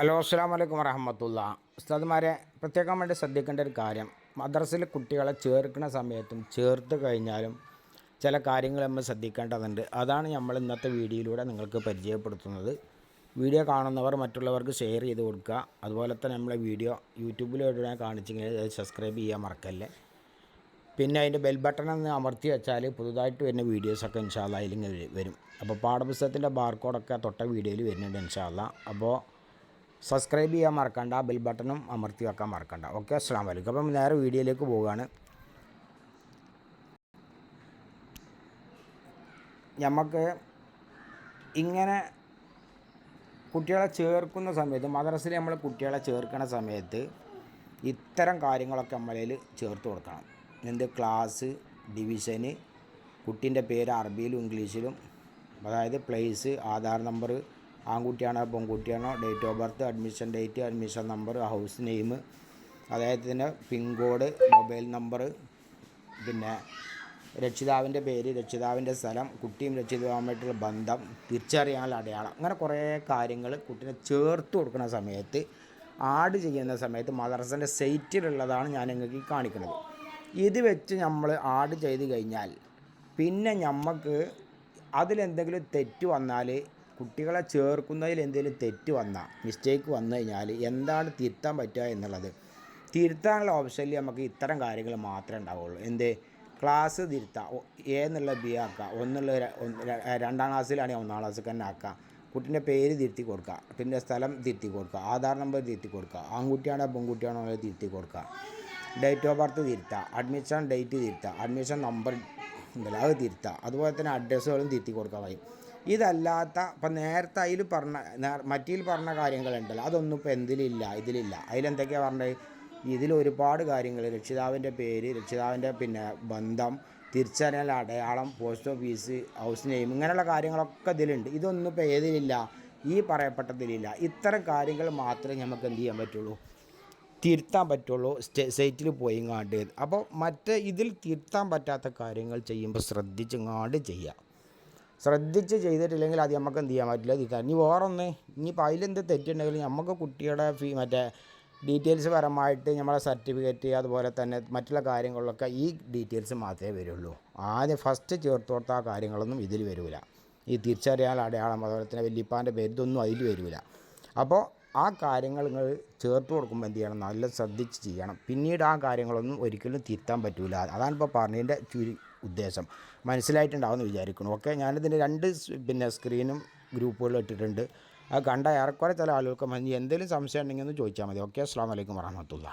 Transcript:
Hello അസ്സാം വലൈക്കും വറഹമത്തുള്ള. ഉസ്താദ്മാരെ പ്രത്യേകം വേണ്ടി ശ്രദ്ധിക്കേണ്ട ഒരു കാര്യം. മദ്രസിൽ കുട്ടികളെ ചേർക്കുന്ന സമയത്തും ചേർത്ത് കഴിഞ്ഞാലും ചില കാര്യങ്ങൾ നമ്മൾ ശ്രദ്ധിക്കേണ്ടതുണ്ട്. അതാണ് നമ്മൾ ഇന്നത്തെ വീഡിയോയിലൂടെ നിങ്ങൾക്ക് പരിചയപ്പെടുത്തുന്നത്. വീഡിയോ കാണുന്നവർ മറ്റുള്ളവർക്ക് ഷെയർ ചെയ്ത് കൊടുക്കുക. അതുപോലെ തന്നെ നമ്മളെ വീഡിയോ യൂട്യൂബിലൂടെ കാണിച്ചെങ്കിൽ അത് സബ്സ്ക്രൈബ് ചെയ്യാൻ മറക്കല്ലേ. പിന്നെ അതിന്റെ ബെൽ ബട്ടൺ ഒന്ന് അമർത്തി വെച്ചാൽ പുതുതായിട്ട് വരുന്ന വീഡിയോസൊക്കെ ഇൻഷാല്ല അതിലിങ്ങനെ വരും. അപ്പോൾ പാഠപുസ്തകത്തിന്റെ ബാർകോഡൊക്കെ തൊട്ട വീഡിയോയിൽ വരുന്നുണ്ട് ഇൻഷാല്ല അപ്പോൾ സബ്സ്ക്രൈബ് ചെയ്യാൻ മറക്കണ്ട ബെൽ ബട്ടണും അമർത്തി വെക്കാൻ മറക്കണ്ട. ഓക്കെ അസ്സാം വലൈക്കും അപ്പം നേരെ വീഡിയോയിലേക്ക് പോവുകയാണ്. നമുക്ക് ഇങ്ങനെ കുട്ടികളെ ചേർക്കുന്ന സമയത്ത് മദ്രസയിൽ നമ്മൾ കുട്ടികളെ ചേർക്കുന്ന സമയത്ത് ഇത്തരം കാര്യങ്ങളൊക്കെ നമ്മളിൽ ചേർത്ത് കൊടുക്കണം. എന്ത് ക്ലാസ് ഡിവിഷന് കുട്ടീന്റെ പേര് അറബിയിലും ഇംഗ്ലീഷിലും അതായത് പ്ലേസ് ആധാർ നമ്പർ ആൺകുട്ടിയാണോ പെൺകുട്ടിയാണോ date of birth admission date admission number house name അദ്ദേഹത്തിന്റെ പിൻകോഡ് മൊബൈൽ നമ്പർ പിന്നെ രക്ഷിതാവിന്റെ പേര് രക്ഷിതാവിന്റെ സ്ഥലം കുട്ടിയും രക്ഷിതാവുമായിട്ടുള്ള ബന്ധം തിരിച്ചറിയാനുള്ള അടയാളം. അങ്ങനെ കുറേ കാര്യങ്ങൾ കുട്ടീനെ ചേർത്ത് കൊടുക്കുന്ന സമയത്ത് ആഡ് ചെയ്യുന്ന സമയത്ത് മദർസന്റെ സൈറ്റിലുള്ളതാണ് ഞാൻ നിങ്ങൾക്ക് കാണിക്കുന്നത്. ഇത് വെച്ച് നമ്മൾ ആഡ് ചെയ്ത് കഴിഞ്ഞാൽ പിന്നെ നമുക്ക് അതിലെന്തെങ്കിലും തെറ്റ് വന്നാൽ കുട്ടികളെ ചേർക്കുന്നതിൽ എന്തെങ്കിലും തെറ്റ് വന്നാൽ മിസ്റ്റേക്ക് വന്നു കഴിഞ്ഞാൽ എന്താണ് തിരുത്താൻ പറ്റുക എന്നുള്ളത്. തിരുത്താനുള്ള ഓപ്ഷനിൽ നമുക്ക് ഇത്തരം കാര്യങ്ങൾ മാത്രമേ ഉണ്ടാവുള്ളൂ. എന്ത്? ക്ലാസ് തിരുത്താം എ എന്നുള്ള ബി ആക്കുക ഒന്നുള്ള രണ്ടാം ക്ലാസ്സിലാണെങ്കിൽ ഒന്നാം ക്ലാസ്സിൽ തന്നെ ആക്കുക കുട്ടീന്റെ പേര് തിരുത്തി കൊടുക്കുക പിന്നെ സ്ഥലം തിരുത്തി കൊടുക്കുക ആധാർ നമ്പർ തിരുത്തി കൊടുക്കുക ആൺകുട്ടിയാണോ പെൺകുട്ടിയാണോ എന്നുള്ളത് തിരുത്തി കൊടുക്കുക ഡേറ്റ് ഓഫ് ബർത്ത് തിരുത്തുക അഡ്മിഷൻ ഡേറ്റ് തിരുത്തുക അഡ്മിഷൻ നമ്പർ ഉണ്ടല്ലോ അത് തിരുത്തുക അതുപോലെ തന്നെ അഡ്രസ്സുകളും തിരുത്തി കൊടുക്കാൻ കഴിയും ഇതല്ലാത്ത ഇപ്പം നേരത്തെ അതിൽ പറഞ്ഞ മറ്റിൽ പറഞ്ഞ കാര്യങ്ങളുണ്ടല്ലോ. അതൊന്നും ഇപ്പോൾ എന്തിലില്ല ഇതിലില്ല. അതിലെന്തൊക്കെയാണ് പറഞ്ഞത് ഇതിൽ ഒരുപാട് കാര്യങ്ങൾ രക്ഷിതാവിന്റെ പേര് രക്ഷിതാവിന്റെ പിന്നെ ബന്ധം തിരിച്ചറിയൽ അടയാളം പോസ്റ്റ് ഓഫീസ് ഹൗസ് നെയിം ഇങ്ങനെയുള്ള കാര്യങ്ങളൊക്കെ ഇതിലുണ്ട്. ഇതൊന്നും ഇപ്പോൾ ഏതിലില്ല ഈ പറയപ്പെട്ടതിലില്ല. ഇത്തരം കാര്യങ്ങൾ മാത്രമേ നമുക്ക് എന്ത് ചെയ്യാൻ പറ്റുള്ളൂ? തിരുത്താൻ പറ്റുള്ളൂ. സ്റ്റേ സൈറ്റിൽ പോയിങ്ങാണ്ട്. അപ്പോൾ മറ്റേ ഇതിൽ തിരുത്താൻ പറ്റാത്ത കാര്യങ്ങൾ ചെയ്യുമ്പോൾ ശ്രദ്ധിച്ചിങ്ങാണ്ട് ചെയ്യുക ശ്രദ്ധിച്ച് ചെയ്തിട്ടില്ലെങ്കിൽ അത് നമുക്ക് എന്ത് ചെയ്യാൻ പറ്റില്ല. തിരുത്താൻ ഇനി വേറൊന്ന് ഇനിയിപ്പോൾ അതിലെന്ത് തെറ്റുണ്ടെങ്കിലും നമുക്ക് കുട്ടിയുടെ ഫീ മറ്റേ ഡീറ്റെയിൽസ് പരമായിട്ട് നമ്മളെ സർട്ടിഫിക്കറ്റ് അതുപോലെ തന്നെ മറ്റുള്ള കാര്യങ്ങളിലൊക്കെ ഈ ഡീറ്റെയിൽസ് മാത്രമേ വരുള്ളൂ. ആദ്യം ഫസ്റ്റ് ചേർത്ത് കൊടുത്ത ആ കാര്യങ്ങളൊന്നും ഇതിൽ വരില്ല ഈ തിരിച്ചറിയാൻ അടയാളം അതുപോലെ തന്നെ വല്യപ്പാന്റെ പേര് അതിൽ വരില്ല അപ്പോൾ ആ കാര്യങ്ങൾ നിങ്ങൾ ചേർത്ത് കൊടുക്കുമ്പോൾ എന്ത് ചെയ്യണം? നല്ല ശ്രദ്ധിച്ച് ചെയ്യണം. പിന്നീട് ആ കാര്യങ്ങളൊന്നും ഒരിക്കലും തിരുത്താൻ പറ്റില്ല അതാണ് ഇപ്പോൾ പറഞ്ഞതിന്റെ ചുരു ഉദ്ദേശം. മനസ്സിലായിട്ടുണ്ടാവുമെന്ന് വിചാരിക്കുന്നു. ഓക്കെ ഞാനിതിന്റെ രണ്ട് പിന്നെ സ്ക്രീനും ഗ്രൂപ്പുകളും ഇട്ടിട്ടുണ്ട്. അത് കണ്ട ഏറെക്കുറെ ചില ആളുകൾക്ക് എന്തെങ്കിലും സംശയം ഉണ്ടെങ്കിൽ ഒന്ന് ചോദിച്ചാൽ മതി. ഓക്കെ അസ്സാം വലൈക്കും വറഹമത്തുള്ള